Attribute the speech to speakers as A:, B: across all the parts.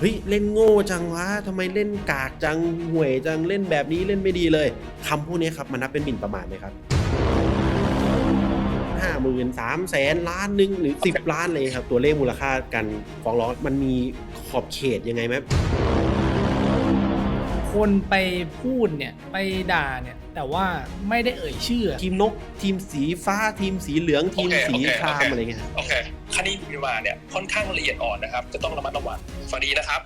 A: เฮ้ยเล่นโง่จังวะทำไมเล่นกากจังห่วยจังเล่นแบบนี้เล่นไม่ดีเลยคำพวกนี้ครับมันนับเป็นหมิ่นประมาทไหมครับห้าหมื่นสามแสนล้านหนึ่งหรือสิบล้านเลยครับตัวเลขมูลค่าการฟ้องร้องมันมีขอบเขตยังไงไหม
B: คนไปพูดเนี่ยไปด่าเนี่ย แต่ว่าไม่ได้เอ่ยชื่อ
A: ทีมนก ทีมสีฟ้า ทีมสีเหลือง ทีม
C: โอเค
A: สี
C: โอเค
A: คราม
C: โอเค
A: อะไรเงี้ยครับ
C: โอเคคดีหมิ่นประมาทเนี่ยค่อนข้างละเอียดอ่อนนะครับ จะต้องระมัดระวังฟังดีนะครับ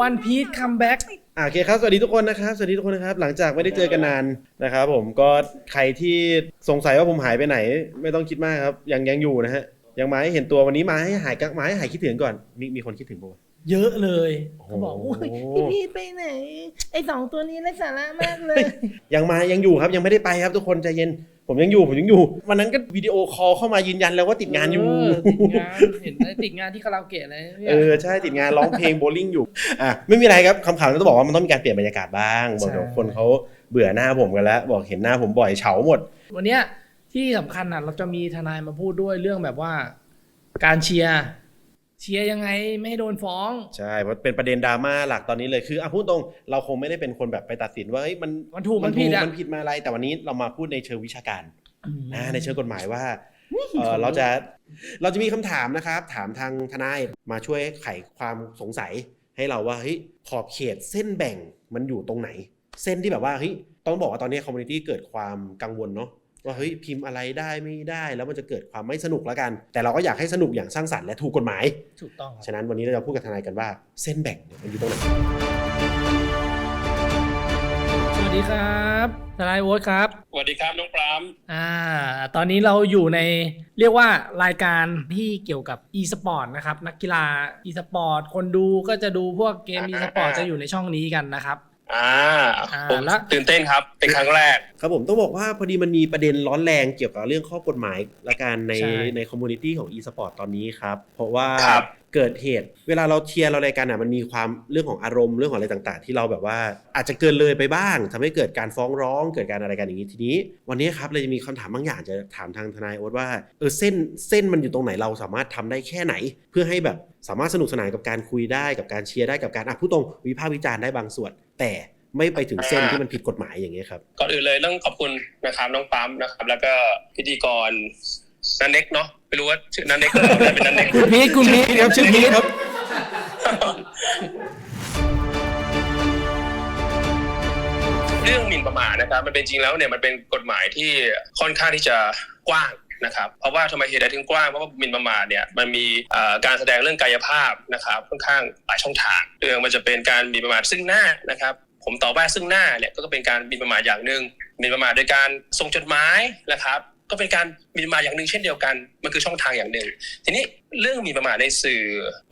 B: วันพีชคัมแบ็ก
A: อ่าโอเคครับ สวัสดีทุกคนนะครับ สวัสดีทุกคนนะครับ หลังจากไม่ได้เจอกันนานนะครับผม ก็ใครที่สงสัยว่าผมหายไปไหน ไม่ต้องคิดมากครับ ยังยังอยู่นะฮะ ยังมาให้เห็นตัววันนี้มาให้หายกักมาให้หายคิดถึงก่อน มีมีคนคิดถึงปะวะ
B: เยอะเลย
A: โอ้โห
B: เขาบอกอุ้ยพี่พีชไปไหน ไอสองตัวนี้ไร้สาระมากเลย
A: ยังมายังอยู่ครับยังไม่ได้ไปครับทุกคนใจเย็นผมยังอยู่ผมยังอยู่ วันนั้นก็วิดีโอคอลเข้ามายืนยันแล้วว่าติดงานอยู่
B: เติดงานเห็นไหมติดงานที่คาราโอเกะเลยนี่ย
A: เออใช่ติดงานร้องเพลงโบลิ่งอยู่อะไม่มีอะไรครับคำข่าวต้องบอกว่ามันต้องมีการเปลี่ยนบรรยากาศบ้างบอกเดี๋ยว
B: ใช่
A: คนเขาเบื่อหน้าผมกันแล้ว บอกเห็นหน้าผมบ่อยเฉาหมด
B: วันเนี้ย ที่สำคัญอะ เราจะมีทนายมาพูดด้วยเรื่องแบบว่า การเชียร์เชียร์ยังไงไม่ให้โดนฟ้อง
A: ใช่เพราะเป็นประเด็นดราม่าหลักตอนนี้เลยคืออะพูดตรงเราคงไม่ได้เป็นคนแบบไปตัดสินว่าเฮ้ยมัน
B: มันถูกมันผิดอะ
A: มันผิดมาอะไร แต่วันนี้เรามาพูดในเชิงวิชาการ
B: อืม
A: นะในเชิงกฎหมายว่าเออเราจะเราจะมีคำถามนะครับ ถามทางทนายมาช่วยไขความสงสัยให้เราว่าเฮ้ยขอบเขตเส้นแบ่งมันอยู่ตรงไหน เส้นที่แบบว่าเฮ้ยต้องบอกว่าตอนนี้คอมมูนิตี้เกิดความกังวลเนาะ ว่าเฮ้ยพิมพ์อะไรได้ไม่ได้แล้วมันจะเกิดความไม่สนุกแล้วกัน แต่เราก็อยากให้สนุกอย่างสร้างสรรค์และถูกกฎหมาย
B: ถูกต้องครับ
A: ฉะนั้นวันนี้เราจะพูดกับทนายกันว่าเส้นแบ่งเนี่ยมันอยู่ตรงไหน
B: สวัสดีครับทนายโอ๊ตครับ
C: สวัสดีครับน้องปราม
B: อ่า ตอนนี้เราอยู่ในเรียกว่ารายการที่เกี่ยวกับ e-sport นะครับนักกีฬา e-sport คนดูก็จะดูพวกเกม e-sport จะอยู่ในช่องนี้กันนะครับ
C: อ่า
B: อ่า
C: ผม
B: แล้ว
C: ตื่นเต้นครับ เป็นครั้งแรก
A: ครับผมต้องบอกว่าพอดีมันมีประเด็นร้อนแรงเกี่ยวกับเรื่องข้อกฎหมายและการใน
B: ใช่
A: ในคอมมูนิตี้ของ e-sport ตอนนี้ครับ เพราะว่า
C: ครับ
A: เกิดเหตุ เวลาเราเชียร์เราอะไรกันอะมันมีความเรื่องของอารมณ์เรื่องของอะไรต่างๆ ที่เราแบบว่าอาจจะเกินเลยไปบ้างทำให้เกิดการฟ้องร้องเกิดการอะไรกันอย่างนี้ทีนี้ วันนี้ครับเราจะมีคำถามบางอย่างจะถามทางทนายโอ๊ตว่าเออเส้นเส้นมันอยู่ตรงไหนเราสามารถทำได้แค่ไหน เพื่อให้แบบสามารถสนุกสนานกับการคุยได้กับการเชียร์ได้กับการอะพูดตรงวิพากษ์วิจารณ์ได้บางส่วน แต่ไม่ไปถึงเส้นที่มันผิดกฎหมายอย่างเงี้ยครับ
C: ก่อนอื่นเลยต้องขอบคุณนะครับน้องปั๊มนะครับ แล้วก็พิธีกรนันเน็กเนาะ ไม่รู้ว่าชื่อนันเน็กหรือเปล่าแต่เป็นนันเน็ก
B: คุณพีทคุณพีท
A: ครับชื่อพีทครับ
C: เรื่องหมิ่นประมาทนะครับ มันเป็นจริงแล้วเนี่ยมันเป็นกฎหมายที่ค่อนข้างที่จะกว้างนะครับเพราะว่าทำไมเหตุใดถึงกว้างเพราะว่าหมิ่นประมาทเนี่ยมันมีเอ่อการแสดงเรื่องกายภาพนะครับค่อนข้างหลายช่องทางเรื่องมันจะเป็นการหมิ่นประมาทซึ่งหน้านะครับผมตอบว่าซึ่งหน้าเนี่ยก็เป็นการหมิ่นประมาทอย่างหนึ่งหมิ่นประมาทโดยการส่งจดหมายนะครับ ก็เป็นการหมิ่นประมาทอย่างหนึ่งเช่นเดียวกัน มันคือช่องทางอย่างหนึ่ง ทีนี้เรื่องหมิ่นประมาทในสื่อ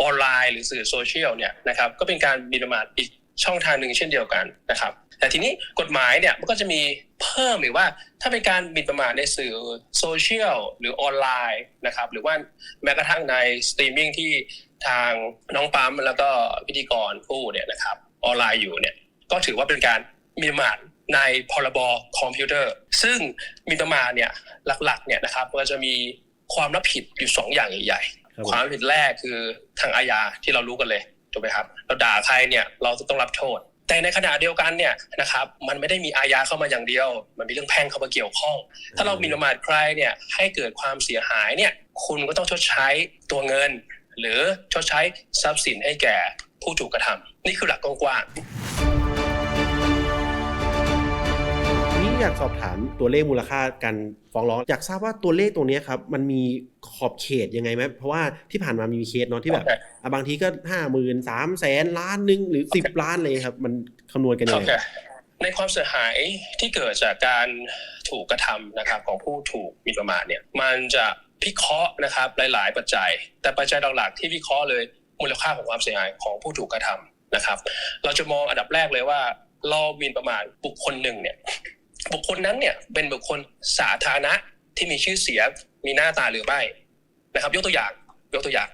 C: ออนไลน์ หรือสื่อโซเชียลเนี่ยนะครับก็เป็นการหมิ่นประมาทอีกช่องทางหนึ่งเช่นเดียวกันนะครับ แต่ทีนี้กฎหมายเนี่ยมันก็จะมีเพิ่มหรือว่าถ้าเป็นการหมิ่นประมาทในสื่อโซเชียลหรือออนไลน์นะครับ หรือว่าแม้กระทั่งในสตรีมมิ่งที่ทางน้องปั๊มแล้วก็พิธีกรพูดเนี่ยนะครับออนไลน์อยู่เนี่ยก็ถือว่าเป็นการหมิ่นประมาทในพรบคอมพิวเตอร์ ซึ่งหมิ่นประมาทเนี่ยหลักๆเนี่ยนะครับมันจะมีความรับผิดอยู่สองอย่างใหญ่ๆ
A: ครับผม
C: ความผิดแรกคือทางอาญาที่เรารู้กันเลยถูกไหมครับ เราด่าใครเนี่ยเราจะต้องรับโทษ แต่ในขณะเดียวกันเนี่ยนะครับมันไม่ได้มีอาญาเข้ามาอย่างเดียว มันมีเรื่องแพ่งเข้ามาเกี่ยวข้อง ถ้าเราหมิ่นประมาทใครเนี่ยให้เกิดความเสียหายเนี่ยคุณก็ต้องชดใช้ตัวเงิน หรือชดใช้ทรัพย์สินให้แก่ผู้ถูกกระทำนี่คือหลักกว้างๆ
A: อยากสอบถามตัวเลขมูลค่าการฟ้องร้อง อยากทราบว่าตัวเลขตรงเนี้ยครับ มันมีขอบเขตยังไงไหมเพราะว่าที่ผ่านมามีเคสเนาะที่แบบ
C: โอเค
A: อะบางทีก็ห้าหมื่นสามแสนล้านหนึ่งหรือสิบล้านเลยครับ มันคำนวณกันยัง
C: โอ
A: ไง
C: เคในความเสียหายที่เกิดจากการถูกกระทำนะครับของผู้ถูกหมีประมาทเนี่ยมันจะพิเคราะห์นะครับหลาย ๆ ปัจจัย แต่ปัจจัยหลักๆที่วิเคราะห์เลยมูลค่าของความเสียหายของผู้ถูกกระทำนะครับ เราจะมองอันดับแรกเลยว่าเราหมีประมาทบุคคลหนึ่งเนี่ย บุคคลนั้นเนี่ยเป็นบุคคลสาธารณะที่มีชื่อเสียงมีหน้าตาหรือไม่นะครับ ยกตัวอย่างยกตัวอย่าง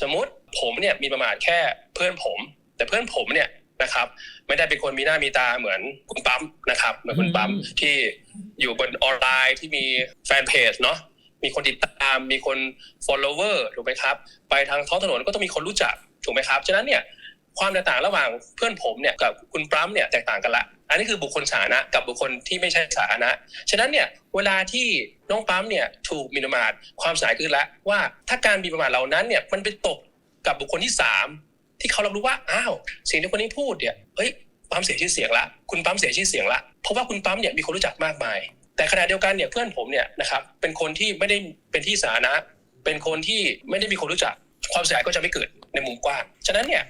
C: สมมุติผมเนี่ยมีประมาทแค่เพื่อนผม แต่เพื่อนผมเนี่ยนะครับ ไม่ได้เป็นคนมีหน้ามีตาเหมือนคุณปั๊มนะครับเหมือนคุณปั๊ม
B: อืม
C: ที่อยู่บนออนไลน์ที่มีแฟนเพจเนาะมีคนติดตามมีคน follower ถูกไหมครับ ไปทางท้องถนนก็ต้องมีคนรู้จักถูกไหมครับ ฉะนั้นเนี่ยความแตกต่างระหว่างเพื่อนผมเนี่ยกับคุณปั๊มเนี่ยแตกต่างกันละ อันนี้คือบุคคลสาธารณะกับบุคคลที่ไม่ใช่สาธารณะ ฉะนั้นเนี่ยเวลาที่น้องปั๊มเนี่ยถูกมินมาทความเสียหายคือละว่าถ้าการมินประมาทเหล่านั้นเนี่ยมันไปตกกับบุคคลที่สามที่เขารับรู้ว่าอ้าวสิ่งที่คนนี้พูดเนี่ยเฮ้ยปั๊มเสียชื่อเสียงละคุณปั๊มเสียชื่อเสียงละเพราะว่าคุณปั๊มเนี่ยมีคนรู้จักมากมาย แต่ขณะเดียวกันเนี่ยเพื่อนผมเนี่ยนะครับเป็นคนที่ไม่ได้เป็นที่สาธารณะ เป็นคนที่ไม่ได้มีคนรู้จักความเสียหายก็จะไม่เกิดในมุมกว้าง ฉะนั้นเนี่ย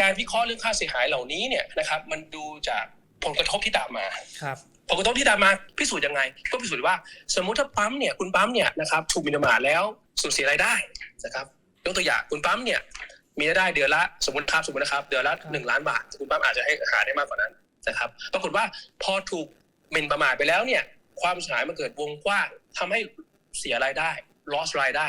C: การวิเคราะห์เรื่องค่าเสียหายเหล่านี้เนี่ยนะครับมันดูจาก ลกระทบที่ตามมา
B: ครับ
C: ผลกระทบที่ตามมาพิสูจน์ยังไง ก็พิสูจน์ว่า สมมุติถ้าปั๊มเนี่ยคุณปั๊มเนี่ยนะครับถูกหมินประมาทแล้วสูญเสียรายได้นะครับยกตัวอย่างคุณปั๊มเนี่ยมีรายได้เดือนละสมมติครับสมมตินะครับเดือนละ
B: ครับ
C: หนึ่งล้านบาทคุณปั๊มอาจจะให้หาได้มากกว่านั้นนะครับปรากฏว่าพอถูกหมิ่นประมาทไปแล้วเนี่ยความเสียหายมันเกิดวงกว้างทำให้เสียรายได้ loss รายได้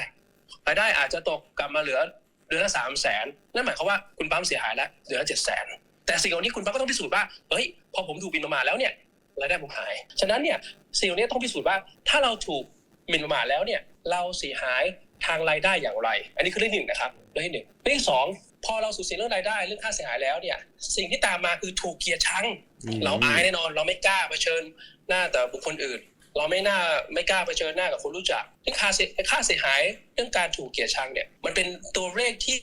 C: รายได้อาจจะตกกลับมาเหลือเดือนละสามแสนนั่นหมายความว่าคุณปั๊มเสียหายแล้วเหลือเจ็ดแสน แต่สิ่งเหล่านี้คุณปั๊มก็ต้องพิสูจน์ว่าเฮ้ยพอผมถูกหมินประมาทแล้วเนี่ยรายได้ผมหาย ฉะนั้นเนี่ยสิ่งเหล่านี้ต้องพิสูจน์ว่าถ้าเราถูกหมิ่นประมาทแล้วเนี่ยเราเสียหายทางรายได้อย่างไร อันนี้คือเรื่องที่หนึ่งนะครับเรื่องที่หนึ่งเรื่องที่สองพอเราสูญเสียเรื่องรายได้เรื่องค่าเสียหายแล้วเนี่ยสิ่งที่ตามมาคือถูกเกลียดชัง
A: อืม
C: เราอายแน่นอน เราไม่กล้าเผชิญหน้าแต่บุคคลอื่น เราไม่น่าไม่กล้าเผชิญหน้ากับคนรู้จักเรื่องค่าเสียค่าเสียหายเรื่องการถูกเกลียดชังเนี่ยมันเป็นตัวเลขที่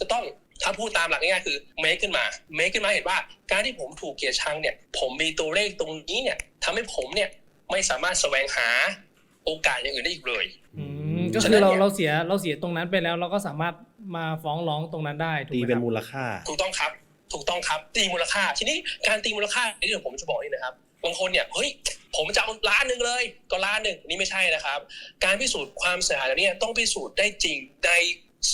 C: จะต้อง ถ้าพูดตามหลักง่ายๆคือเมคขึ้นมาเมคขึ้นมาเห็นว่า การที่ผมถูกเกลียดชังเนี่ย ผมมีตัวเลขตรงนี้เนี่ยทำให้ผมเนี่ยไม่สามารถแสวงหาโอกาสอย่างอื่นได้อีกเลย
B: อืมก็
C: ฉะ
B: คื
C: นั้
B: อนเรา
C: เนี่ย
B: เราเสียเราเสียตรงนั้นไปแล้ว เราก็สามารถมาฟ้องร้องตรงนั้นได้ถูก
A: ตี
B: ไหม
A: เป็
B: คนรับ
A: มูลค่า
C: ถูกต้องครับ ถูกต้องครับตีมูลค่า ทีนี้การตีมูลค่าที่เดี๋ยวผมจะบอกนี่นะครับบางคนเนี่ยเฮ้ยผมจะเอาล้านหนึ่งเลย ก็ล้านหนึ่งนี่ไม่ใช่นะครับ การพิสูจน์ความเสียหายเหล่านี้ต้องพิสูจน์ได้จริงใน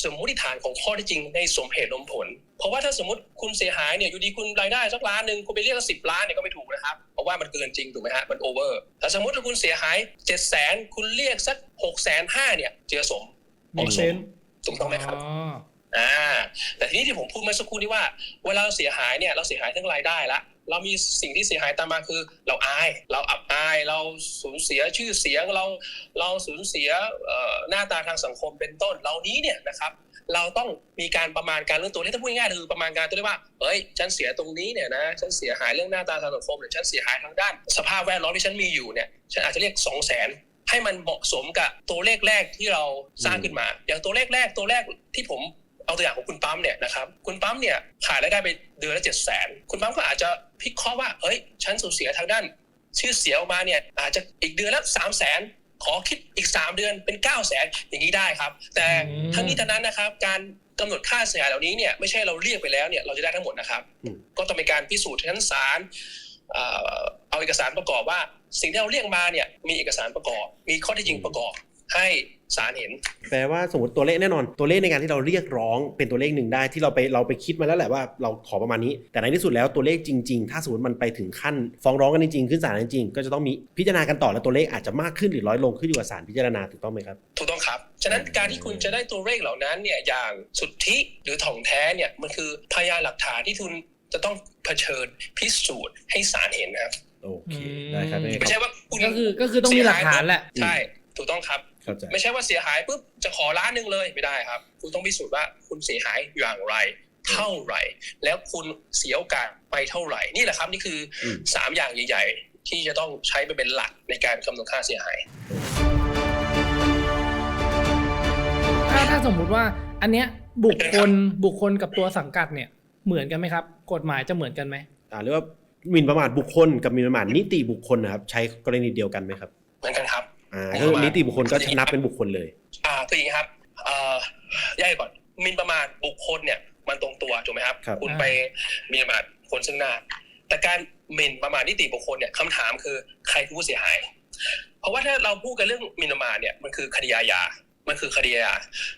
C: สมมติฐานของข้อที่จริงในสมเหตุสมผล เพราะว่าถ้าสมมติคุณเสียหายเนี่ยอยู่ดีคุณรายได้สักล้านหนึ่งคุณไปเรียกสิบล้านเนี่ยก็ไม่ถูกนะครับเพราะว่ามันเกินจริงถูกไหมฮะมันโอเวอร์แต่สมมติถ้าคุณเสียหายเจ็ดแสนคุณเรียกสักหกแสนห้าเนี่ยเจือสม
B: มีเซน
C: ถูกต้องไหมครับ
B: อ่า
C: แต่ทีนี้ที่ผมพูดเมื่อสักครู่นี้ว่า เวลาเราเสียหายเนี่ยเราเสียหายทั้งรายได้ละเรามีสิ่งที่เสียหายตามมาคือ เราอาย เราอับอาย เราสูญเสียชื่อเสียง เราเราสูญเสียหน้าตาทางสังคมเป็นต้น เหล่านี้เนี่ยนะครับ เราต้องมีการประมาณการเรื่องตัวเลขถ้าพูดง่ายๆคือประมาณการตัวเลขว่า เฮ้ย ฉันเสียตรงนี้เนี่ยนะ ฉันเสียหายเรื่องหน้าตาทางสังคมหรือฉันเสียหายทางด้าน สภาพแวดล้อมที่ฉันมีอยู่เนี่ย ฉันอาจจะเรียกสองแสนให้มันเหมาะสมกับตัวเลขแรกที่เราสร้างขึ้นมา อย่างตัวเลขแรกตัวแรกที่ผม เอาตัวอย่างของคุณปั๊มเนี่ยนะครับคุณปั๊มเนี่ยขายรายได้ไปเดือนละเจ็ดแสนคุณปั๊มก็อาจจะพิเคราะห์ว่าเฮ้ยฉันสูญเสียทางด้าน ชื่อเสียงออกมาเนี่ยอาจจะอีกเดือนละสามแสนขอคิดอีกสามเดือนเป็นเก้าแสนอย่างนี้ได้ครับ แต่ทั้งนี้ทั้งนั้นนะครับ การกำหนดค่าเสียหายเหล่านี้เนี่ยไม่ใช่เราเรียกไปแล้วเนี่ยเราจะได้ทั้งหมดนะครับ ก็ต้องเป็นการพิสูจน์ชั้นศาลเอ่อเอาเอกสารประกอบว่า สิ่งที่เราเรียกมาเนี่ยมีเอกสารประกอบ มีข้อเท็จจริงประกอบ ให้ศาลเห็น
A: แปลว่าสมมติตัวเลขแน่นอน ตัวเลขในการที่เราเรียกร้องเป็นตัวเลขหนึ่งได้ที่เราไปเราไปคิดมาแล้วแหละว่าเราขอประมาณนี้ แต่ในที่สุดแล้วตัวเลขจริง ๆ ถ้าสมมติมันไปถึงขั้น ฟ้องร้องกันจริงๆขึ้นศาลจริงๆก็จะต้องมีพิจารณากันต่อแล้วตัวเลขอาจจะมากขึ้นหรือร้อยลงขึ้นอยู่กับศาลพิจารณาถูกต้องไหมครับ
C: ถูกต้องครับฉะนั้นการที่คุณจะได้ตัวเลขเหล่านั้นเนี่ยอย่างสุทธิหรือถ่องแท้เนี่ยมันคือพยานหลักฐานที่คุณจะต้องเผชิญพิสูจน์ให้ศาลเห็นนะครับ
A: โอเคได้ครับได้
C: ไม่
A: ค
C: ใช่
A: รับ
C: ว่าคุณ
B: ก็คือก็คือต้องมีหลักฐานแหละ
C: ใช่ถูกต้องครับ
A: เข้าใจ
C: ไม่ใช่ว่าเสียหายปุ๊บจะขอล้านหนึ่งเลยไม่ได้ครับ คุณต้องพิสูจน์ว่าคุณเสียหายอย่างไร เท่าไหร่ แล้วคุณเสียโอกาสไปเท่าไหร่ นี่แหละครับนี่คืออ
A: ม
C: สามอย่างใหญ่ ๆ ที่จะต้องใช้ไปเป็นหลักในการกำหนดค่าเสียหาย
B: ถ้าถ้าสมมุติว่าอันเนี้ยบุคคลบุคคลกับตัวสังกัดเนี่ยเหมือนกันไหมครับ กฎหมายจะเหมือนกันไหม
A: อ่าเรียกว่าหมิ่นประมาทบุคคลกับหมิ่นประมาทนิติบุคคลนะครับ ใช้กรณีเดียวกันไหมครับ
C: เหมื อนกันครับ
A: อ่าก็คือนิติบุคคลก็จะนับเป็นบุคคลเลย
C: อ่าคืออย่างนี้ครับเอ่อย่อยก่อนหมินประมาทบุคคลเนี่ยมันตรงตัวถูกไหมครับ
A: ครับ
C: ณไปหมินประมาทคนซึ่งหน้า แต่การหมิ่นประมาทนิติบุคคลเนี่ยคำถามคือใครคือผู้เสียหาย เพราะว่าถ้าเราพูดกันเรื่องหมินประมาทเนี่ยมันคือคดีอาญา มันคือคดีอาญา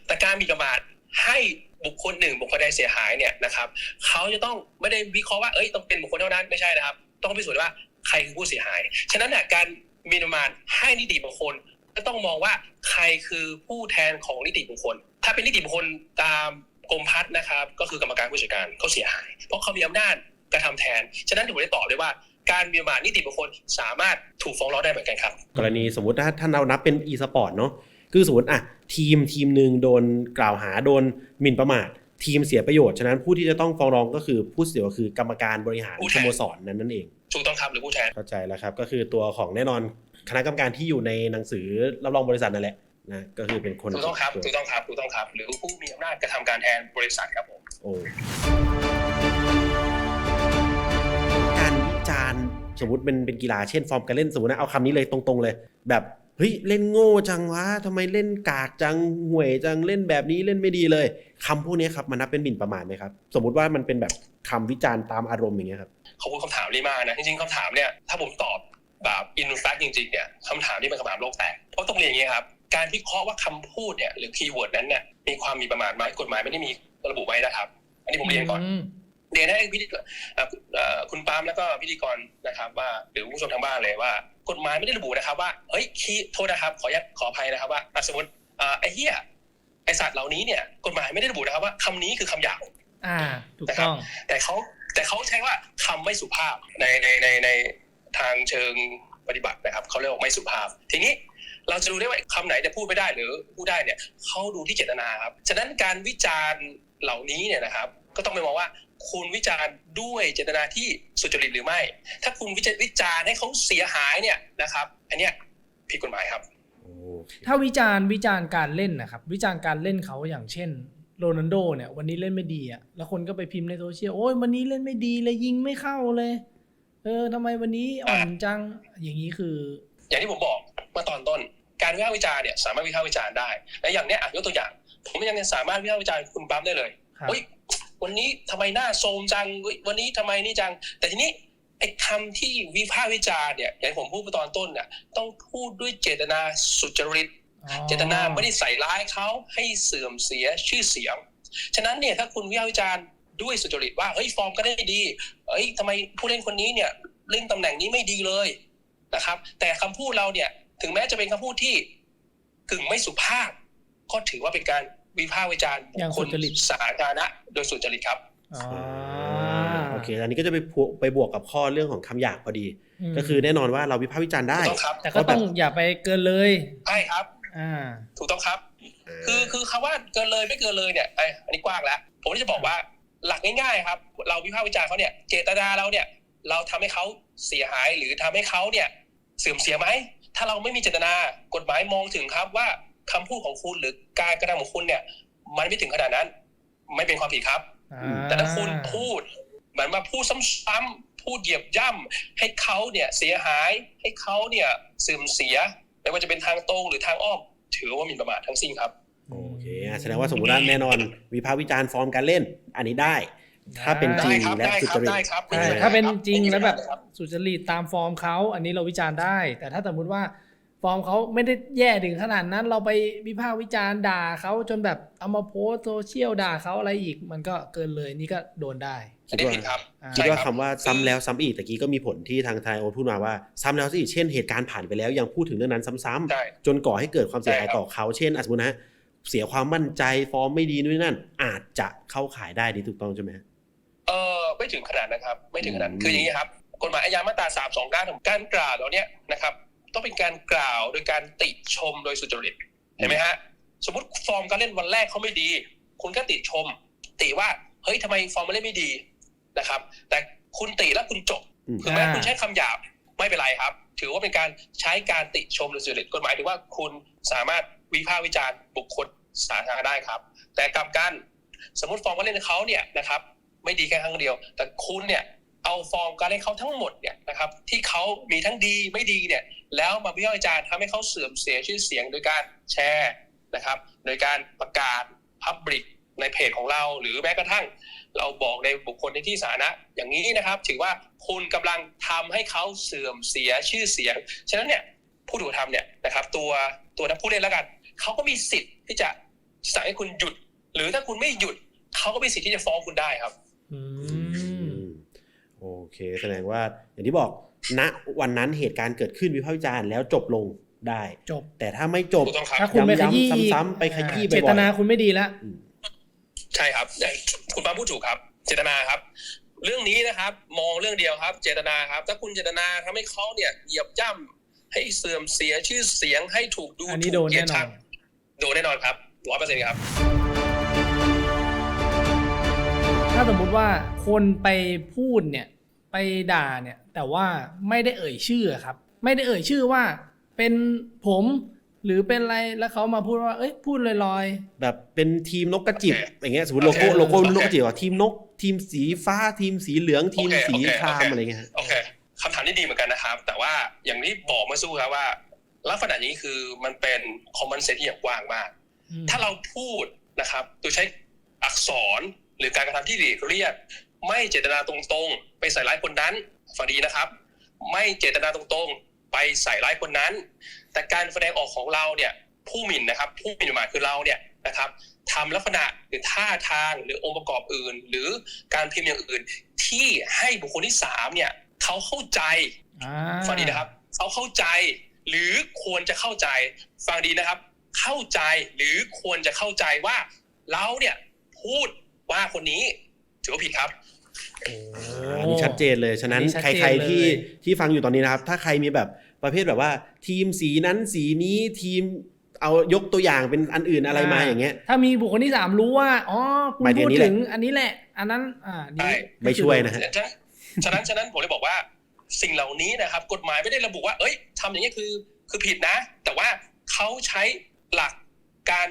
C: แต่การหมินประมาทให้บุคคลหนึ่งบุคคลใดเสียหายเนี่ยนะครับเขาจะต้องไม่ได้วิเคราะห์ว่าเอ้ยต้องเป็นบุคคลเท่านั้นไม่ใช่นะครับ ต้องพิสูจน์ว่าใครคือผู้เสียหาย ฉะนั้นเนี่ยการห มินประมาทให้นิติบุคคล ก็ต้องมองว่าใครคือผู้แทนของนิติบุคคล ถ้าเป็นนิติบุคคลตามกรมพัฒน์นะครับ ก็คือกรรมการผู้จัดการเขาเสียหาย เพราะเขามีอำนาจกระทำแทน ฉะนั้นผมได้ตอบเลยว่าการมีประมาทนิติบุคคลสามารถถูกฟ้องร้องได้เหมือนกันครับ
A: กรณีสมมติถ้าถ้านเรานับเป็น e สปอร์ตเนาะคือสมมติอะทีมทีมหนึ่งโดนกล่าวหาโดนหมิ่นประมาท ทีมเสียประโยชน์ฉะนั้นผู้ที่จะต้องฟ้องร้องก็คือผู้เสียก็คือกรรมการบริหาร
C: ผู้แท
A: ส
C: น
A: โมสรนั้นนั่นเอง
C: ถูกต้องครับหรือผู้แทน
A: เข้าใจแล้วครับ ก็คือตัวของแน่นอนคณะกรรมการที่อยู่ในหนังสือรับรองบริษัทนั่นแหละนะก็คือเป็นคน
C: ถูกต้องครับถูกต้องครับถูกต้องครับ หรือผู้มีอำนาจกระทำการแทนบริษัทครับผม
A: โอ้การวิจารณ์สมมติเป็นเป็นกีฬาเช่นฟอร์มการเล่นสมมตินะเอาคำนี้เลยตรงๆเลย แบบ เฮ้ยเล่นโง่จังวะทำไมเล่นกากจังห่วยจังเล่นแบบนี้เล่นไม่ดีเลยคำพวกนี้ครับมันนับเป็นหมิ่นประมาทไหมครับ สมมติว่ามันเป็นแบบคำวิจารณ์ตามอารมณ์อย่างเงี้ยครับ
C: ขอบคุณคำถามนี้มากนะจริงๆคำถามเนี่ยถ้าผมตอบแบบอินแฟกจริงๆเนี่ยคำถามนี้เป็นคำถามโลกแตกเพราะต้องเรียนอย่างนี้ครับการวิเคราะห์ว่าคำพูดเนี่ยหรือคีย์เวิร์ดนั้นเนี่ยมีความมีประมาทไหมกฎหมายไม่ได้มีระบุไว้นะครับ อันนี้ผมเรียนก่อน
B: ม
C: เรียนให้พิธีกรเอ่อเอ่อคุณปาล์มแล้วก็พิธีกรนะครับว่าหรือผู้ชมทางบ้านเลยว่า กฎหมายไม่ได้ระบุนะครับว่าเฮ้ยคีย์โทษนะครับ ขออนุญาตขออภัยนะครับว่าอะสมมติเอ่อไอ้เหี้ยไอสัตว์เหล่านี้เนี่ยกฎหมายไม่ได้ระบุนะครับว่าคำนี้คือคำหยาบ
B: อ่าถูกต้อง
C: แต่เขาแต่เขาใช้ว่าคำไม่สุภาพในในในในทางเชิงปฏิบัตินะครับเขาเรียกว่าไม่สุภาพ ทีนี้เราจะรู้ได้ว่าคำไหนจะพูดไม่ได้หรือพูดได้เนี่ยเขาดูที่เจตนาครับฉะนั้นการวิจารณ์เหล่านี้เนี่ยนะครับ ก็ต้องไปมองว่า คุณวิจารณ์ด้วยเจตนาที่สุจริตหรือไม่ ถ้าคุณวิจารวิจารณ์ให้เขาเสียหายเนี่ยนะครับ อันเนี้ยผิดกฎหมายครับ
A: โอเค
B: ถ้าวิจารณ์วิจารณ์การเล่นนะครับ วิจารณ์การเล่นเขาอย่างเช่นโรนัลโดเนี่ย วันนี้เล่นไม่ดีอะแล้วคนก็ไปพิมพ์ในโซเชียลโอ้ยวันนี้เล่นไม่ดีเลยยิงไม่เข้าเลย เออทำไมวันนี้อ่อนจังอย่างนี้คือ
C: อย่างที่ผมบอกเมื่อตอนต้น การวิพากษ์วิจารณ์เนี่ยสามารถวิพากษ์วิจารณ์ได้และอย่างเนี้ยอะยกตัวอย่าง ผมยังสามารถวิพากษ์วิจารณ์คุณปั๊มได้เลย
B: ครับ
C: เฮ้ย วันนี้ทำไมหน้าโทรมจังเฮ้ยวันนี้ทำไมนี่จัง แต่ทีนี้ไอ้คำที่วิพากษ์วิจารณ์เนี่ยอย่างที่ผมพูดไปตอนต้นเนี่ยต้องพูดด้วยเจตนาสุจริต
B: อ๋อ
C: เจตนาไม่ได้ใส่ร้ายเขาให้เสื่อมเสียชื่อเสียง ฉะนั้นเนี่ยถ้าคุณวิพากษ์วิจารณ์ด้วยสุจริตว่าเฮ้ยฟอร์มก็ได้ดีเฮ้ยทำไมผู้เล่นคนนี้เนี่ยเล่นตำแหน่งนี้ไม่ดีเลยนะครับ แต่คำพูดเราเนี่ยถึงแม้จะเป็นคำพูดที่กึ่งไม่สุภาพ ก็ถือว่าเป็นการ วิพากษ์วิจารณ์บุ
B: อย่าง
C: คค
B: สุ
C: ล
B: จริต
C: สาธารณะโดยสุจริตครับ
B: อ๋อ
A: โอเคอันนี้ก็จะไปพวไปบวกกับข้อเรื่องของคำหยาบพอดี
B: ม
A: ก็คือแน่นอนว่าเราวิพากษ์วิจารณ์ได้
C: ถูกต้องครับ
B: แต่ก็ต้องอย่าไปเกินเลย
C: ใช่ครับ
B: อ่า
C: ถูกต้องครับ คือคือคำว่าเกินเลยไม่เกินเลยเนี่ยไอยอันนี้กว้างแล้ว ผมจะบอกว่าหลักง่ายๆครับ เราวิพากษ์วิจารณ์เขาเนี่ยเจตนาเราเนี่ยเราทำให้เขาเสียหายหรือทำให้เขาเนี่ยเสื่อมเสียไหมถ้าเราไม่มีเจตนากฎหมายมองถึงครับว่า คำพูดของคุณหรือการกระทำของคุณเนี่ย มันไม่ถึงขนาดนั้น ไม่เป็นความผิดครับ
B: อ่า
C: แต่ถ้าคุณพูดเหมือนมาพูดซ้ำๆพูดเหยียบย่ำให้เขาเนี่ยเสียหายให้เขาเนี่ยเสื่อมเสียไม่ว่าจะเป็นทางตรงหรือทางอ้อมถือว่าหมิ่นประมาททั้งสิ้นครับ
A: โอเคอะแสดงว่าสมมติว่าแน่นอน วิพากษ์วิจารณ์ฟอร์มการเล่น อันนี้ได้ ถ้าเป็นจริง
C: ได้ครับ
A: และ
C: ได้
A: สุ
C: ค
A: จ
C: รับ
A: ริต
C: ได้ครับ
B: ใช่
C: ไม่มีปัญห
B: ถ้าเป็น
C: คบ
B: จริงแล้วแบบ
C: ไม่มีปัญหาครับ
B: สุจริตตามฟอร์มเขาอันนี้เราวิจารณ์ได้ แต่ถ้าสมมติว่าฟ อร์มเขาไม่ได้แย่ถึงขนาดนั้น เราไปวิพากษ์วิจารณ์ด่าเขาจนแบบเอามาโพสต์โซเชียลด่าเขาอะไรอีก มันก็เกินเลยนี่ก็โดนได้
C: อันนี้ผิดครับ
B: อ่า
A: คิด
C: ใช่
A: ว่า
C: รับ
A: คำว่าซ้ำแล้วซ้ำอีกตะกี้ก็มีผลที่ทางไทยโอพูดมาว่าซ้ำแล้วซ้ำอีกเช่นเหตุการณ์ผ่านไปแล้วยังพูดถึงเรื่องนั้นซ้ำ
C: ใช่
A: ๆจนก่อให้เกิดความเสียหาย
C: ใช่ครับ
A: ต่อเขาเช่นอะสมมตินะฮะเสียความมั่นใจฟอร์มไม่ดีนู่นนนั่น อาจจะเข้าขายได้นี่ถูกต้องใช่ไหมฮะ
C: เออไม่ถึงขนาดนะครับ ไม่ถึงขนาด
A: อืม
C: คืออย่างนี้ครับกฎหมายอาญามาตราสามสองเก้าการกล่าวเราเนี่ยนะครับ ต้องเป็นการกล่าวโดยการติชมโดยสุจริตเห็นไหมฮะสมมติฟอร์มการเล่นวันแรกเขาไม่ดี คุณก็ติชม ติว่าเฮ้ยทำไมฟอร์มมันเล่นไม่ดีนะครับ แต่คุณติแล้วคุณจบ
A: อืม
C: ถึงแม้
B: อ่า
C: คุณใช้คำหยาบไม่เป็นไรครับ ถือว่าเป็นการใช้การติชมโดยสุจริตกฎหมายถือว่าคุณสามารถวิพากษ์วิจารณ์บุคคลสาธารณะได้ครับ แต่กลับกันสมมติฟอร์มการเล่นเขาเนี่ยนะครับไม่ดีแค่ครั้งเดียว แต่คุณเนี่ย เอาฟอร์มการเล่นเขาทั้งหมดเนี่ยนะครับที่เขามีทั้งดีไม่ดีเนี่ยแล้วมาวิพากษ์วิจารณ์ทำให้เขาเสื่อมเสียชื่อเสียงโดยการแชร์นะครับโดยการประกาศพับลิกในเพจของเรา หรือแม้กระทั่ง เราบอกในบุคคลในที่สาธารณะอย่างนี้นะครับถือว่าคุณกำลังทำให้เขาเสื่อมเสียชื่อเสียง ฉะนั้นเนี่ยผู้ถูกทำเนี่ยนะครับตัวตัวนักผู้เล่นแล้วกันเขาก็มีสิทธิ์ที่จะสั่งให้คุณหยุด หรือถ้าคุณไม่หยุดเขาก็มีสิทธิ์ที่จะฟ้องคุณได้ครับ
B: อืม
A: เค แสดงว่าอย่างที่บอกณวันนั้นเหตุการณ์เกิดขึ้นวิพากษ์วิจารณ์แล้วจบลงได้
B: จบ
A: แต่ถ้าไม่จบ
C: ถูกต้องครับ
B: ถ้าคุณไปขยี้
A: ย้ำๆ
B: อีก
A: ซ้ำๆไปขยี้
B: อ่า
A: บ่อยๆ
B: เจตนาคุณไม่ดีแล้ว
A: อืม
C: ใช่ครับอย่างคุณปาพูดถูกครับ เจตนาครับ เรื่องนี้นะครับ มองเรื่องเดียวครับ เจตนาครับ ถ้าคุณเจตนาทำให้เขาเนี่ยเหยียบย่ำให้เสื่อมเสียชื่อเสียงให้ถูกดู
B: อันนี้
C: ถู
B: โด
C: ก
B: น
C: เกลีย
B: แน่
C: ด
B: นอ
C: ชั
B: น
C: งโดนแน่นอนครับร้อยเปอร์เซ็นต์ครับ
B: ถ้าสมมุติว่าคนไปพูดเนี่ย ไปด่าเนี่ยแต่ว่าไม่ได้เอ่ยชื่อครับ ไม่ได้เอ่ยชื่อว่าเป็นผมหรือเป็นอะไรแล้วเขามาพูดว่าเอ้ยพูดลอย
A: แบบเป็นทีมนกกระจิบ
C: โอเค
A: อย่างเงี้ยสมมติโลโก้
C: โอเค
A: โลโก้
C: โอเค
A: นกกระจิบว่าทีมนกทีมสีฟ้าทีมสีเหลืองทีม
C: โอเค
A: สี
C: โอเค
A: คราม
C: โอเค
A: อะไรเงี้ยฮะ
C: โอเคคำถามที่ดีเหมือนกันนะครับ แต่ว่าอย่างที่บอกเมื่อสู้ครับว่า ลักษณะอย่างนี้คือมันเป็น common sense ที่อย่างกว้างมาก
B: ๆอืม
C: ถ้าเราพูดนะครับโดยใช้อักษรหรือการกระทำที่หลีกเลี่ยงไม่เจตนาตรงๆไป ใส่ร้ายคนนั้นฟังดีนะครับ ไม่เจตนาตรงๆ ไปใส่ร้ายคนนั้น แต่การแสดงออกของเราเนี่ยผู้หมิ่นนะครับ ผู้หมิ่นหมายคือเราเนี่ยนะครับทำลักษณะหรือท่าทางหรือองค์ประกอบอื่น หรือการพิมพ์อย่างอื่น ที่ให้บุคคลที่สามเนี่ยเขาเข้าใจ
B: อ่า
C: ฟังดีนะครับเขาเข้าใจ หรือควรจะเข้าใจฟังดีนะครับ เข้าใจหรือควรจะเข้าใจว่าเราเนี่ยพูดว่าคนนี้ถือว่าผิดครับ
B: โอ้
A: อันนี้ชัดเจนเลย ฉะนั้น
B: อันนี้ชัด
A: ใค
B: เจน
A: รๆที่
B: เลย
A: ที่ฟังอยู่ตอนนี้นะครับ ถ้าใครมีแบบประเภทแบบว่า ทีมสีนั้นสีนี้ทีมเอายกตัวอย่างเป็นอันอื่นอะไรมาอย่างเงี้ย
B: ถ้ามีบุคคลที่สามรู้ว่า อ๋อ คุณ
A: หมายถึง
B: พูด
A: อันนี้แหละ
B: ถึงอันนี้แหละ อันนั้น อ่า
C: ใช่
B: นี่
A: ไม่ช่วยนะฮะ
C: ฉะนั้นฉะนั้น ฉะนั้นผมเลยบอกว่า สิ่งเหล่านี้นะครับ กฎหมายไม่ได้ระบุว่า เอ้ยทำอย่างนี้คือ คือผิดนะ แต่ว่าเขาใช้หลักการ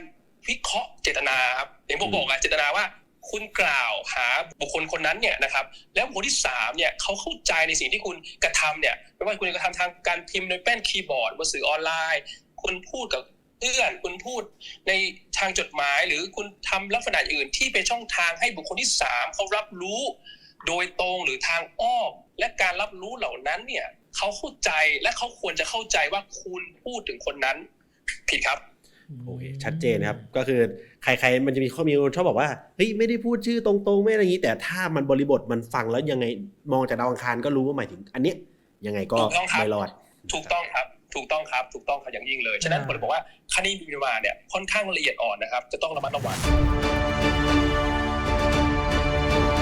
C: วิเคราะห์เจตนาครับอย่างผมบอกอะเจตนาว่า คุณกล่าวหาบุคคลคนนั้นเนี่ยนะครับแล้วบุคคลที่สามเนี่ยเขาเข้าใจในสิ่งที่คุณกระทำเนี่ยไม่ว่าคุณกระทำทางการพิมพ์ในแป้นคีย์บอร์ดบนสื่อออนไลน์ คุณพูดกับเพื่อนคุณพูดในทางจดหมาย หรือคุณทำลักษณะอื่นที่เป็นช่องทางให้บุคคลที่สามเขารับรู้ โดยตรงหรือทางอ้อมและการรับรู้เหล่านั้นเนี่ยเขาเข้าใจและเขาควรจะเข้าใจว่าคุณพูดถึงคนนั้น ผิดครับ
A: โอเคชัดเจนนะครับ ก็คือใครๆมันจะมีข้อมีคนชอบบอกว่าเฮ้ยไม่ได้พูดชื่อตรงๆ ไม่อะไรอย่างนี้ แต่ถ้ามันบริบทมันฟังแล้วยังไงมองจากดาวอังคารก็รู้ว่าหมายถึง อันเนี้ยยังไงก็
C: ถูกต้องครับ
A: ไม่รอด
C: ถูกต้องครับถูกต้องครับถูกต้องครับอย่างยิ่งเลยฉะนั้นผมเลยบอกว่าคดีหมินประมาทเนี่ยค่อนข้างละเอียดอ่อนนะครับ จะต้องระมัดระวัง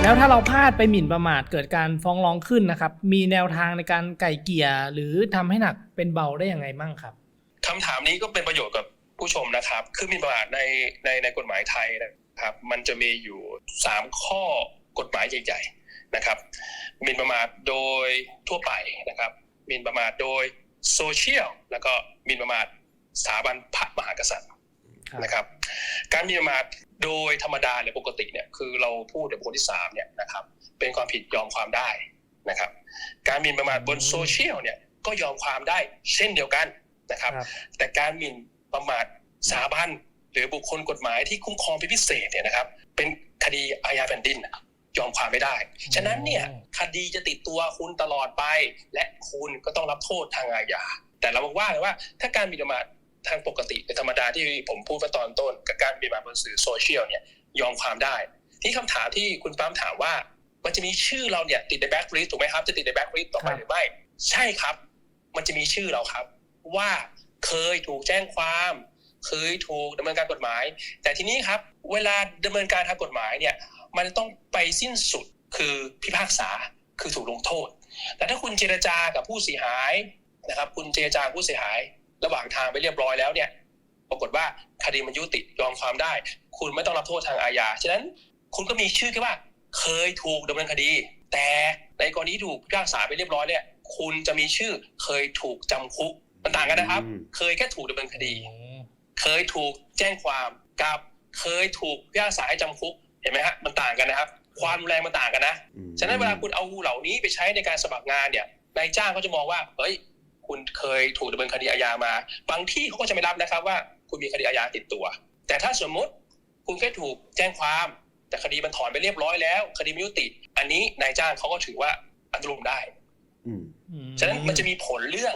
B: แล้วถ้าเราพลาดไปหมิ่นประมาทเกิดการฟ้องร้องขึ้นนะครับ มีแนวทางในการไก่เกลี่ยหรือทำให้หนักเป็นเบาได้ยังไงมั่งครับ
C: คำถามนี้ก็เป็นประโยชน์กับ ผู้ชมนะครับ คือหมินประมาทในในในกฎหมายไทยนะครับ มันจะมีอยู่ 3 ข้อกฎหมายใหญ่ ๆนะครับหมินประมาทโดยทั่วไปนะครับหมินประมาทโดยโซเชียลแล้วก็หมินประมาทสถาบันพระมหากษัตริย์
B: ครับ
C: นะครับการหมีประมาทโดยธรรมดาหรือปกติเนี่ยคือเราพูดกับบุคคลที่สามเนี่ยนะครับเป็นความผิดยอมความได้นะครับ การหมิ่นประมาทบนโซเชียลเนี่ยก็ยอมความได้เช่นเดียวกันนะครับ
B: ครับ
C: แต่การหมิ่น ประมาทสถาบันหรือบุคคลกฎหมายที่คุ้มครองเป็นพิเศษเนี่ยนะครับ เป็นคดีอาญาแผ่นดินยอมความไม่ได้ ฉะนั้นเนี่ยคดีจะติดตัวคุณตลอดไป และคุณก็ต้องรับโทษทางอาญาแต่เราบอกว่าเลยว่าถ้าการหมิ่นประมาททางปกติเป็นธรรมดาที่ผมพูดไปตอนต้น กับการหมิ่นประมาทบนสื่อโซเชียลเนี่ยยอมความได้ ที่คำถามที่คุณปั๊มถามว่า มันจะมีชื่อเราเนี่ยติดในแบ็คลิสถูกไหมครับ จะติดในแบ็คลิสต่อไป
B: ครับ
C: หรือไม่ ใช่ครับ มันจะมีชื่อเราครับ ว่า เคยถูกแจ้งความ เคยถูกดำเนินการกฎหมาย แต่ทีนี้ครับเวลาดำเนินการทางกฎหมายเนี่ยมันต้องไปสิ้นสุดคือพิพากษาคือถูกลงโทษ แต่ถ้าคุณเจรจากับผู้เสียหายนะครับ คุณเจรจาผู้เสียหาย ระหว่างทางไปเรียบร้อยแล้วเนี่ย ปรากฏว่าคดีมันยุติยอมความได้ คุณไม่ต้องรับโทษทางอาญาฉะนั้นคุณก็มีชื่อแค่ว่าเคยถูกดำเนินคดี แต่ในกรณีถูกพิพากษาไปเรียบร้อยเนี่ย คุณจะมีชื่อเคยถูกจำคุก มันต่างกันนะครับ
A: อืม
C: เคยแค่ถูกดำเนินคดี เคยถูกแจ้งความกับเคยถูกพิพากษาให้จำคุกเห็นไหมฮะมันต่างกันนะครับ ความรุนแรงมันต่างกันนะ
A: อืม
C: ฉะนั้นเวลาคุณเอาเหล่านี้ไปใช้ในการสมัครงานเนี่ยนายจ้างก็จะมองว่าเฮ้ย คุณเคยถูกดำเนินคดีอาญามา บางที่เขาก็จะไม่รับนะครับว่า คุณมีคดีอาญาติดตัว แต่ถ้าสมมติคุณแค่ถูกแจ้งความ แต่คดีมันถอนไปเรียบร้อยแล้ว คดีไม่ยุติ อันนี้นายจ้างเขาก็ถือว่าอนุโลมได้
A: อืม
B: อื
C: ฉะนั้นมันจะมีผลเรื่อง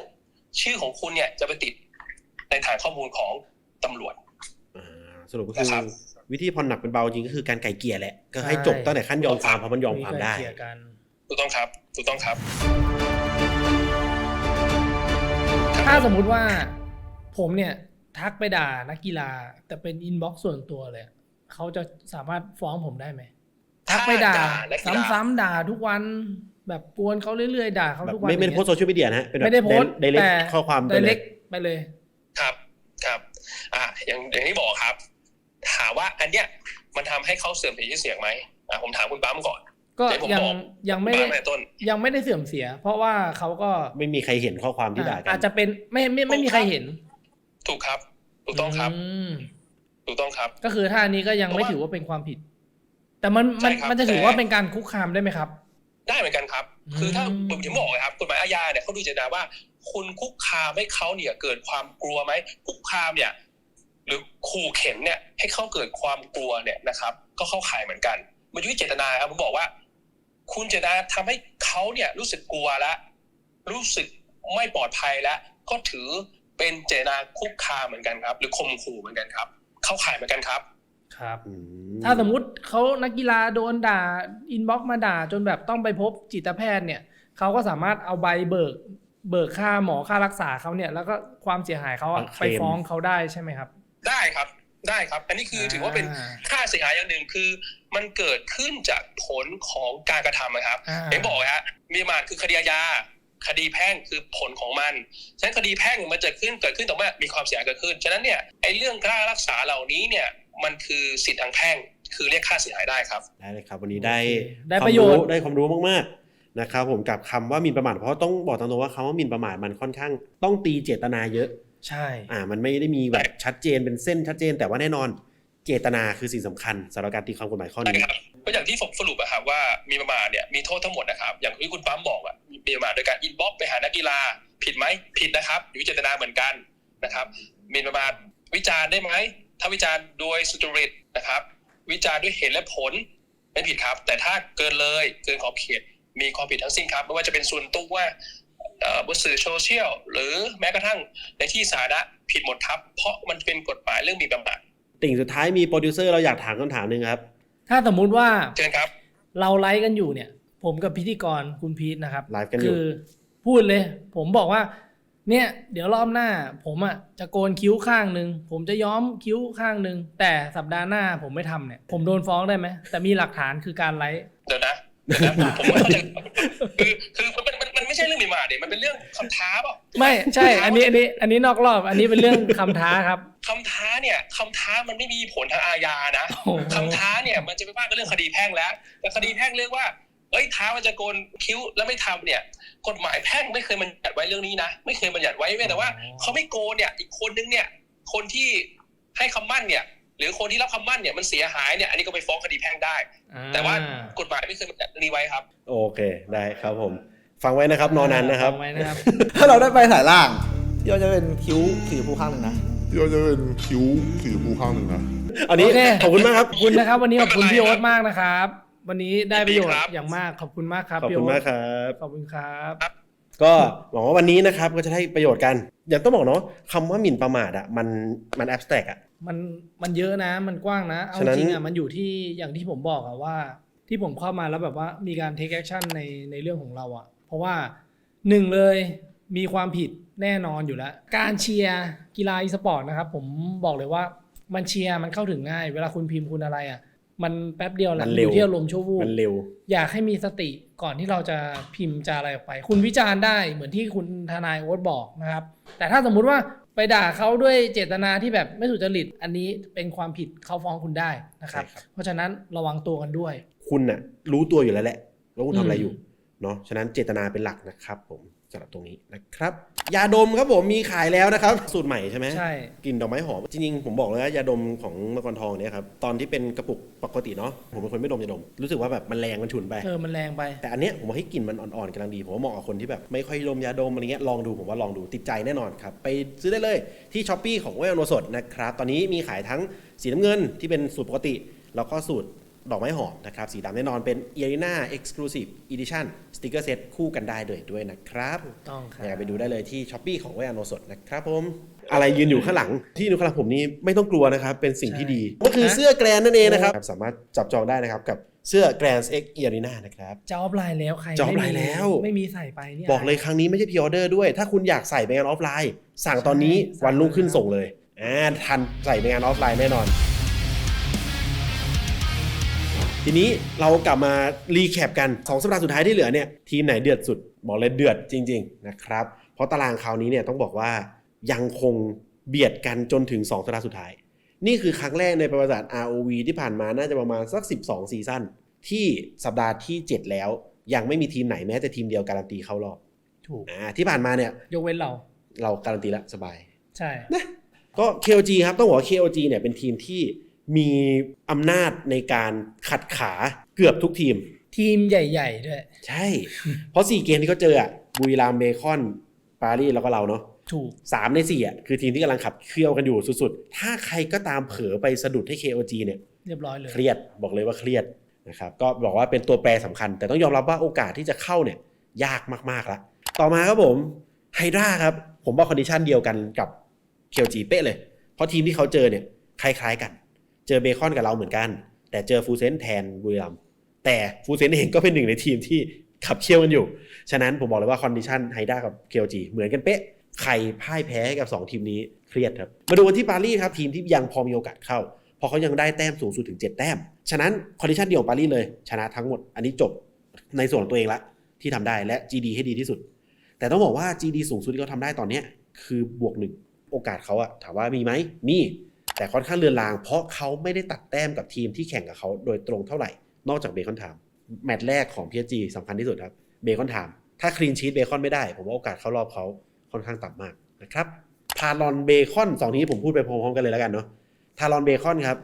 C: ชื่อของคุณเนี่ยจะไปติดในฐานข้อมูลของตำรวจ
A: อ่าสรุปก็คือ
C: นะครับ
A: วิธีผ่อนหนักเป็นเบาจริงก็คือการไก่เกลี่ยแหละ ก็ให้จบตั้งแต่ขั้นยอมความเพราะมันยอมความได้
B: ไกลเกลี่ยกัน
C: ถูกต้องครับถูกต้องครับ
B: ถ้าสมมุติว่าผมเนี่ยทักไปด่านักกีฬา แต่เป็นอินบ็อกซ์ส่วนตัวเลยผเขาจะสามารถฟ้องผมได้ไหม
C: ถ้า
B: ทักไปด่า
C: ด่านักกีฬา
B: ซ้ำๆด่าทุกวัน แบบกวนเขาเรื่อยๆ ด่าเขา
A: แบบ
B: ทุกวัน
A: ไม่ไม่ได้โพสต์โซเชียลมีเดียนะฮะเป็นแบบ
B: ไม่ได้โพสต์
A: ไดเรก
B: แต่
A: ข้อความไป
B: ได
A: เล
B: เร
A: ย
B: กไปเลย
C: ครับครับอ่าอย่างอย่างที่บอกครับ ถามว่าอันเนี้ยมันทำให้เขาเสื่อมเสียชื่อเสียงไหมอ่าผมถามคุณปั๊มก่อน
B: ก็
C: เดี๋ยวผม
B: ยัง
C: บอก
B: ยังไม่
C: ปั๊
B: ได้
C: มในต้น
B: ยังไม่ได้เสื่อมเสีย เพราะว่าเขาก็
A: ไม่มีใครเห็นข้อความที่ด่ากั
B: อาน จจะเป็นไม่ไม่ไม่มีใครเห็น
C: ถูกครับถูกต้องครับ
B: ม
C: ถูกต้องครับ
B: ก็คือถ้าอันนี้ก็ยังไม่
C: เพราะว่า
B: ถือว่าเป็นความผิด แต่มันมัน
C: ใช่ครับ
B: มันจะถือ
C: แต่
B: ว่าเป็นการคุกคามได้ไหมครับ
C: ได้เหมือนกันครับ คือถ้า
B: อืม
C: ผมถึงบอกเลยครับกฎหมายอาญาเนี่ยเขาดูเจตนาว่า คุณคุกคามให้เขาเนี่ยเกิดความกลัวไหมคุกคามเนี่ย หรือขู่เข็นเนี่ยให้เขาเกิดความกลัวเนี่ยนะครับ ก็เข้าข่ายเหมือนกันมันอยู่ที่เจตนาครับผมบอกว่า คุณเจตนาทำให้เขาเนี่ยรู้สึกกลัวแล้วรู้สึกไม่ปลอดภัยแล้ว ก็ถือเป็นเจตนาคุกคามเหมือนกันครับ หรือข่มขู่เหมือนกันครับ เข้าข่ายเหมือนกันครับ
B: ครับ
A: อื
B: ถ้าสมมุติเขานักกีฬาโดนด่าอินบ็อกมาด่าจนแบบต้องไปพบจิตแพทย์เนี่ยเขาก็สามารถเอาใบเบิกเบิกค่าหมอค่ารักษาเขาเนี่ย แล้วก็ความเสียหายเขาอะไปฟ้องเขาได้ใช่ไหมครับ
C: ได้ครับได้ครับ อันนี้คือถือว่าเป็น
B: อ่า
C: ค่าเสียหายอย่างหนึ่งคือ มันเกิดขึ้นจากผลของการกระทำนะครับ
B: อ่า
C: เห็นบอกฮะมีมาคือคดีอาญาคดีแพ่งคือผลของมัน ฉะนั้นคดีแพ่งมันจะขึ้นเกิดขึ้นต่อเมื่อมีความเสียหายเกิดขึ้น ฉะนั้นเนี่ยไอ้เรื่องค่ารักษาเหล่านี้เนี่ย มันคือสิทธิทางแพ่ง คือเรียกค่าเสียหายได้ครับ
A: ได้เลยครับวันนี้ได้
B: โอเคได้ประโยชน์
A: ความได้ความรู้มากๆนะครับผมกับคำว่าหมินประมาทเพราะต้องบอกตรงๆว่าคำว่าหมินประมาทมันค่อนข้าง ต้องตีเจตนาเยอะ
B: ใช่
A: อ่ามันไม่ได้มีแบบชัดเจนเป็นเส้นชัดเจน แต่ว่าแน่นอนเจตนาคือสิ่งสำคัญสำหรับการตีความกฎหมายข้อ
C: ใช่
A: นี้
C: ครับก็อย่างที่ผมสรุปอะครับว่ามีประมาทเนี่ยมีโทษทั้งหมดนะครับ อย่างที่คุณปั๊มบอกอะมีประมาทโดยการอินบ็อกไปหานักกีฬาผิดไหมผิดนะครับ อยู่ที่เจตนาเหมือนกันนะครับหมีประมาทวิจารณ์ได้ไหม ถ้าวิจารณ์โดยสุจริตนะครับ วิจารณ์ด้วยเหตุและผลไม่ผิดครับ แต่ถ้าเกินเลยเกินขอบเขตมีความผิดทั้งสิ้นครับไม่ว่าจะเป็นส่วนตัวเอ่อบนสื่อโซเชียลหรือแม้กระทั่งในที่สาธารณะผิดหมดครับ เพราะมันเป็นกฎหมายเรื่องหมีประมาท
A: ติ่งสุดท้ายมีโปรดิวเซอร์เราอยากถามคำถามหนึ่งครับ
B: ถ้าสมมุติว่า
C: เชิญครับ
B: เราไลฟ์กันอยู่เนี่ย ผมกับพิธีกรคุณพีทนะครับ
A: ไลฟ์กันอยู่
B: คือ พูดเลย ผมบอกว่า เนี่ยเดี๋ยวรอบหน้าผมอะจะโกนคิ้วข้างหนึ่งผมจะย้อมคิ้วข้างหนึ่งแต่สัปดาห์หน้าผมไม่ทำเนี่ย ผมโดนฟ้องได้ไหมแต่มีหลักฐานคือการไลฟ์
C: เดี๋ยวนะเดี๋ยวนะผมไม่เข้าใจคือคือมันเป็นมันมันไม่ใช่เรื่องหมีประมาทเดี๋ยมันเป็นเรื่องคำท้าเปล่า
B: ไม่ใช่ อันนี้อันนี้อันนี้นอกรอบ อันนี้เป็นเรื่องคำท้าครับ
C: คำท้าเนี่ยคำท้ามันไม่มีผลทางอาญานะ
B: โอ้โห
C: คำท้าเนี่ยมันจะไปว่ากันเรื่องคดีแพ่งแล้ว แต่คดีแพ่งเรียกว่าเอ้ยท้ามันจะโกนคิ้วแล้วไม่ทำเนี่ย กฎหมายแพ่งไม่เคยบัญญัติไว้เรื่องนี้นะ ไม่เคยบัญญัติไว้แม้แต่ว่าเขาไม่โกนเนี่ย อีกคนนึงเนี่ย คนที่ให้คำมั่นเนี่ย หรือคนที่รับคำมั่นเนี่ยมันเสียหายเนี่ยอันนี้ก็ไปฟ้องคดีแพ่งได้ แต่ว่ากฎหมายไม่เคยบัญญัติเรื่องนี้ไว้ครับ
A: โอเคได้ครับผม ฟังไว้นะครับ นอนนั้นนะครับ
B: ฟังไว้นะครับ
D: ถ้าเราได้ไปสายล่างที่เราจะเป็นคิ้วสีชมพูข้างหนึ่งนะ
E: ที่เราจะเป็นคิ้วสีชมพูข้างหนึ่งนะ
A: อันนี้
B: โอเค
A: ขอบคุณมากครับ
B: ขอบคุณนะครับ วันนี้ขอบคุณ
C: ไม่เป็นไร
B: พี่โอ๊
C: ครั
B: ต
C: บ
B: มากนะครับ วันนี้ได้ประโยช
C: ยินดี
B: น์
C: ครับ
B: อย่างมากขอบคุณมากครับ
A: ขอบ
B: พี่
A: คุณ
B: โอ๊
A: มาก
B: ต
A: ครับ
B: ขอบคุณครับ
A: ก็หวังว่าวันนี้นะครับก็จะได้ประโยชน์กัน อย่างต้องบอกเนาะคำว่าหมิ่นประมาทอะมันมันแอบสแต็กอะ
B: มันมันเยอะนะมันกว้างนะเอา
A: ฉะนั้น
B: จริงอะมันอยู่ที่อย่างที่ผมบอกอะว่า ที่ผมเข้ามาแล้วแบบว่ามีการ take action ในในเรื่องของเราอะเพราะว่าหนึ่งเลยมีความผิดแน่นอนอยู่แล้ว การเชียร์กีฬาอีสปอร์ตนะครับผมบอกเลยว่ามันเชียร์มันเข้าถึงง่าย เวลาคุณพิมพ์คุณอะไรอะ มันแป๊บเดียวแหละ
A: มัน
B: อ
A: เร็ว
B: ยู่ที่อารมณ์ชั่ววูบ
A: มันเร็ว
B: อยากให้มีสติก่อนที่เราจะพิมพ์จะอะไรออกไป คุณวิจารณ์ได้เหมือนที่คุณทนายโอ๊ตบอกนะครับ แต่ถ้าสมมุติว่าไปด่าเขาด้วยเจตนาที่แบบไม่สุจริต อันนี้เป็นความผิดเขาฟ้องคุณได้นะครับ
A: ใช่ครับ
B: เพราะฉะนั้นระวังตัวกันด้วย
A: คุณน่ะรู้ตัวอยู่แล้วแหละว่าคุณทำอะไร
B: อืม
A: อยู่เนาะฉะนั้นเจตนาเป็นหลักนะครับผม สำหรับตรงนี้นะครับ ยาดมครับผมมีขายแล้วนะครับ สูตรใหม่ใช่ไหม
B: ใช่
A: กลิ่นดอกไม้หอม จริงๆ ผมบอกเลยว่ายาดมของมังกรทองเนี่ยครับ ตอนที่เป็นกระปุกปกติเนาะผมเป็นคนไม่ดมยาดม รู้สึกว่าแบบมันแรงมันฉุนไป
B: เออ มันแรงไป
A: แต่อันเนี้ยผมว่าให้กลิ่นมันอ่อนๆกำลังดี ผมว่าเหมาะกับคนที่แบบไม่ค่อยดมยาดมอะไรเงี้ยลองดูผมว่าลองดูติดใจแน่นอนครับไปซื้อได้เลยที่ช้อปปีของเวลโนสดนะครับตอนนี้มีขายทั้งสีน้ำเงินที่เป็นสูตรปกติ แล้วก็สูตร ดอกไม้หอมนะครับสีดำแน่นอนเป็น e a r i n a Exclusive Edition Sticker Set คู่กันได้เลยด้วยนะครับ
B: ถูกต้องครับ
A: อยากไปดูได้เลยที่ช้อปปีของเวลโนสดนะครับผม อะไรยืนอยู่ข้างหลังที่ยืนข้างหลังผมนี้ไม่ต้องกลัวนะครับ เป็นสิ่งที่ดี ก็คือเสื้อแกรนนั่นเองนะครับ สามารถจับจองได้นะครับ กับเสื้อแกรน X e a r i n a นะครับ
B: จะออฟไลน์แล้วใคร
A: จะออฟ
B: ไม่
A: ไลน์
B: มี
A: แล้ว
B: ไม่มีใส่ไปเนี่ย
A: บอกเลยครั้งนี้ไม่ใช่พ r ออเดอร์ด้วย ถ้าคุณอยากใส่ไปงานออฟไลน์ สั่งตอนนี้
B: ใช่
A: วันรุ่งขึ้น
B: สั่ง
A: ส่งเลยอ่าทันใส่ไปงานออฟไลน์แน่นอน ทีนี้เรากลับมารีแคปกัน 2 สัปดาห์สุดท้ายที่เหลือเนี่ยทีมไหนเดือดสุดบอกเลยเดือดจริง ๆ นะครับ เพราะตารางคราวนี้เนี่ยต้องบอกว่ายังคงเบียดกันจนถึง 2 สัปดาห์สุดท้าย นี่คือครั้งแรกในประวัติศาสตร์ ROV ที่ผ่านมาน่าจะประมาณสัก 12 ซีซั่นที่สัปดาห์ที่ 7 แล้ว ยังไม่มีทีมไหนแม้แต่ทีมเดียวการันตีเข้ารอบ
B: ถูก
A: อ่าที่ผ่านมาเนี่ย
B: ยกเว้นเรา
A: เราการันตีแล้วสบาย
B: ใช่
A: ก็ KOG ครับต้องบอกว่า KOG เนี่ยเป็นทีมที่ มีอำนาจในการขัดขาเกือบทุกทีม
B: ทีมใหญ่ ๆ ด้วย
A: ใช่ เพราะ4เกมที่เขาเจออะบุรีรัมย์เบคอนปารีสแล้วก็เราเนาะ
B: ถูก
A: สามใน4อะคือทีมที่กำลังขับเคี่ยวกันอยู่สุดๆ ถ้าใครก็ตามเผลอไปสะดุดให้ KOG เนี่ย
B: เรียบร้อยเลย
A: เครียดบอกเลยว่าเครียดนะครับก็บอกว่าเป็นตัวแปรสำคัญ แต่ต้องยอมรับว่าโอกาสที่จะเข้าเนี่ยยากมากๆแล้วต่อมาครับผมไฮดราครับ ผมว่าคอนดิชันเดียวกันกับเคลจีเป๊ะเลย เพราะทีมที่เขาเจอเนี่ยคล้ายๆกัน เจอเบคอนกับเราเหมือนกัน แต่เจอฟูเซนแทนบุรีรัมแต่ฟูเซนเองก็เป็นหนึ่งในทีมที่ขับเคี่ยวกันอยู่ ฉะนั้นผมบอกเลยว่าคอนดิชันไฮด้ากับเคลจีเหมือนกันเป๊ะใครพ่ายแพ้กับ 2 ทีมนี้เครียดครับ มาดูกันที่ปารีสครับ ทีมที่ยังพอมีโอกาสเข้าเพราะเขายังได้แต้มสูงสุดถึง 7 แต้ม ฉะนั้นคอนดิชันเดียวปารีสเลย ชนะทั้งหมด อันนี้จบในส่วนของตัวเองละ ที่ทำได้และ GD ให้ดีที่สุด แต่ต้องบอกว่า GD สูงสุดที่เขาทำได้ตอนนี้คือบวกหนึ่งโอกาสเขาอะถามว่ามีไหมมี แต่ค่อนข้างเลือนลาง เพราะเขาไม่ได้ตัดแต้มกับทีมที่แข่งกับเขาโดยตรงเท่าไหร่ นอกจากเบคอนไทม์แมตช์แรกของ PSG สำคัญที่สุดครับเบคอนไทม์ถ้าคลีนชีตเบคอนไม่ได้ ผมว่าโอกาสเข้ารอบเขาค่อนข้างต่ำมากนะครับทารอนเบคอนสองทีมผมพูดไปพร้อมๆกันเลยแล้วกันเนาะทารอนเบคอนครับ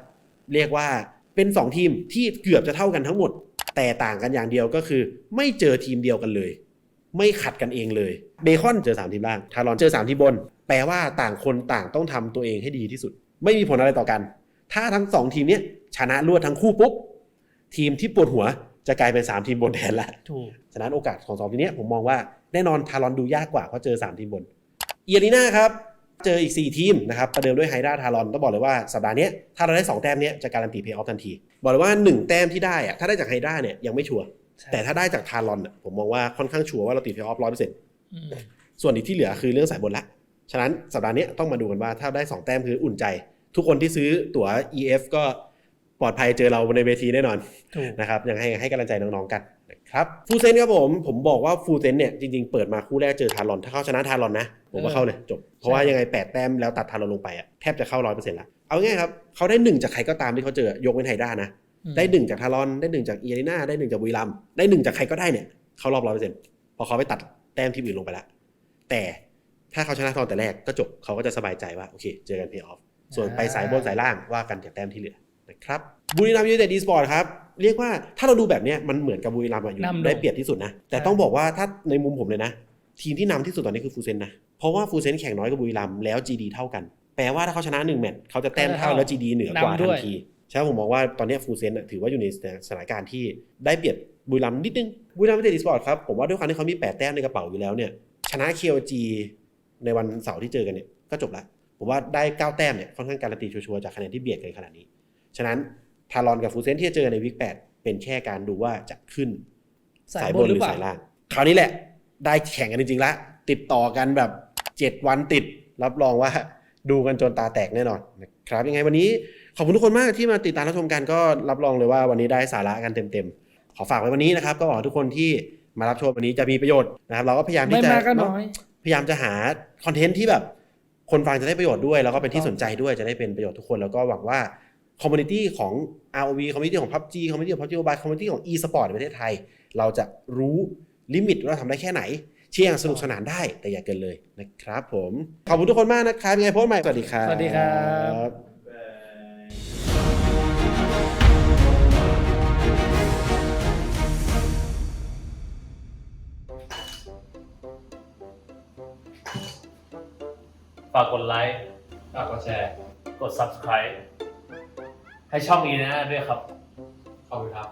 A: เรียกว่าเป็น 2 ทีมที่เกือบจะเท่ากันทั้งหมด แต่ต่างกันอย่างเดียวก็คือ ไม่เจอทีมเดียวกันเลย ไม่ขัดกันเองเลยเบคอนเจอ 3 ทีมล่างทารอนเจอ 3 ทีมบน แปลว่าต่างคนต่างต้องทำตัวเองให้ดีที่สุด ไม่มีผลอะไรต่อกัน ถ้าทั้ง 2 ทีมเนี้ยชนะรวดทั้งคู่ปุ๊บ ทีมที่ปวดหัวจะกลายเป็น 3 ทีมบนแทนละ
B: ถูก
A: ฉะนั้นโอกาสของสองทีมเนี้ยผมมองว่าแน่นอนทารอนดูยากกว่าเพราะเจอ 3 ทีมบนเอียรีนาครับเจออีก 4 ทีมนะครับประเดิมด้วยไฮด้าทารอนต้องบอกเลยว่าสัปดาห์เนี้ยถ้าเราได้2แต้มเนี้ยจะการันตีเพย์ออฟทันที บอกเลยว่า 1 แต้มที่ได้อะถ้าได้จากไฮด้าเนี่ยยังไม่ชัวร์
B: ใช่
A: แต่ถ้าได้จากทารอนอะผมมองว่าค่อนข้างชัวร์ว่าเราตีเพย์ออฟร้อยเปอร์เซ็นต์
B: อืม
A: ส่วนอีกที่เหลือคือเรื่องสายบนละฉะนั้นสัปดาห์เนี้ยต้องมาดูกันว่าถ้าได้ 2 แต้มคืออุ่นใจ ทุกคนที่ซื้อตั๋ว EF ก็ปลอดภัยเจอเราในเวทีแน่นอน
B: ถูก
A: นะครับยังให้ให้กำลังใจน้องๆกันนะครับฟูเซนครับผมผมบอกว่าฟูเซนเนี่ยจริงๆเปิดมาคู่แรกเจอทารอน ถ้าเขาชนะทารอนนะผมว่าเข้าเลยจบ เพราะว่ายังไง8แต้มแล้วตัดทารอนลงไปอะแทบจะเข้าร้อยเปอร์เซ็นต์ละเอาง่ายๆครับเขาได้หนึ่งจากใครก็ตามที่เขาเจอยกเว้นไฮด้านะ
B: อืม
A: ได้หนึ่งจากทารอนได้หนึ่งจากเอียริน่าได้หนึ่งจากบุรีรัมย์ได้หนึ่งจากใครก็ได้เนี่ยเข้ารอบร้อยเปอร์เซ็นต์พอเขาไปตัดแต้มทีมอื่นลงไปละแต่ถ้าเขาชนะทารอนแต่แรกก็จบเขาก็จะสบายใจว่าโอเค เจอกันเพย์ออฟ ส่วนไปสายบนสายล่างว่ากันจากแต้มที่เหลือนะครับบุรีรัมย์ยูไนเต็ดดีสปอร์ตครับ เรียกว่าถ้าเราดูแบบเนี้ยมันเหมือนกับบุรีรัมย์อะอยู่
B: นำโด่ง
A: ได้เปรียบที่สุดนะ แต่ต้องบอกว่าถ้าในมุมผมเลยนะ ทีมที่นำที่สุดตอนนี้คือฟูเซนนะ เพราะว่าฟูเซนแข่งน้อยกับบุรีรัมย์แล้ว GD เท่ากัน แปลว่าถ้าเขาชนะหนึ่งแมตช์เขาจะแต้มเท่าแล้ว GD เหนือกว่าทันทีใช่ผมมองว่าตอนนี้ฟูเซนถือว่าอยู่ในสถานการณ์ที่ได้เปรียบบุรีรัมย์นิดนึงบุรีรัมย์ไม่ได้ดีสปอร์ตครับผมว่าด้วยความที่เขามี8แต้มในกระเป๋าอยู่แล้วเนี่ยชนะ KOG ในวันเสาร์ที่เจอกันเนี่ยก็จบละ ผมว่าได้ 9 แต้มเนี่ยค่อนข้างการันตีชัวร์ๆจากคะแนนที่เบียดกันขนาดนี้ ฉะนั้นทารอนกับฟูเซนที่จะเจอในวิก8เป็นแค่การดูว่าจะขึ้น
B: สาย
A: สาย
B: บบน
A: น
B: ห
A: ห
B: รื
A: รืออ
B: เปล่า
A: สายล่าง คราวนี้แหละ ได้แข่งกันจริงๆละติดต่อกันแบบ 7 วันติด รับรองว่าดูกันจนตาแตกแน่นอนนะครับยังไงวันนี้ขอบคุณทุกคนมากที่มาติดตามรับชมกันก็รับรองเลยว่าวันนี้ได้สาระกันเต็มๆขอฝากไว้วันนี้นะครับ ก็หวังว่าทุกคนที่มารับชมวันนี้จะมีประโยชน์นะครับ เราก็พยายาม
B: ไม่
A: ที่จะ
B: มากก็
A: เนอะ
B: น้อย
A: พยายามจะหาคอนเทนต์ที่แบบ คนฟังจะได้ประโยชน์ด้วย แล้วก็เป็นที่สนใจด้วยจะได้เป็นประโยชน์ทุกคน แล้วก็หวังว่าคอมมูนิตี้ของ ROV คอมมูนิตี้ของ PUBG คอมมูนิตี้ของ PUBG Mobile คอมมูนิตี้ของ e-sport ในประเทศไทย เราจะรู้ลิมิตว่าเราทำได้แค่ไหน เชี่ยงสนุกสนานได้แต่อย่าเกินเลยนะครับผม ขอบคุณทุกคนมากนะครับยังไงพบกันใหม่สวัสดีครับ
B: สวัสดีครับ
F: ฝากกดไลค์ ฝากกดแชร์ กด subscribe ให้ช่องนี้นะด้วยครับ ขอบคุณครับ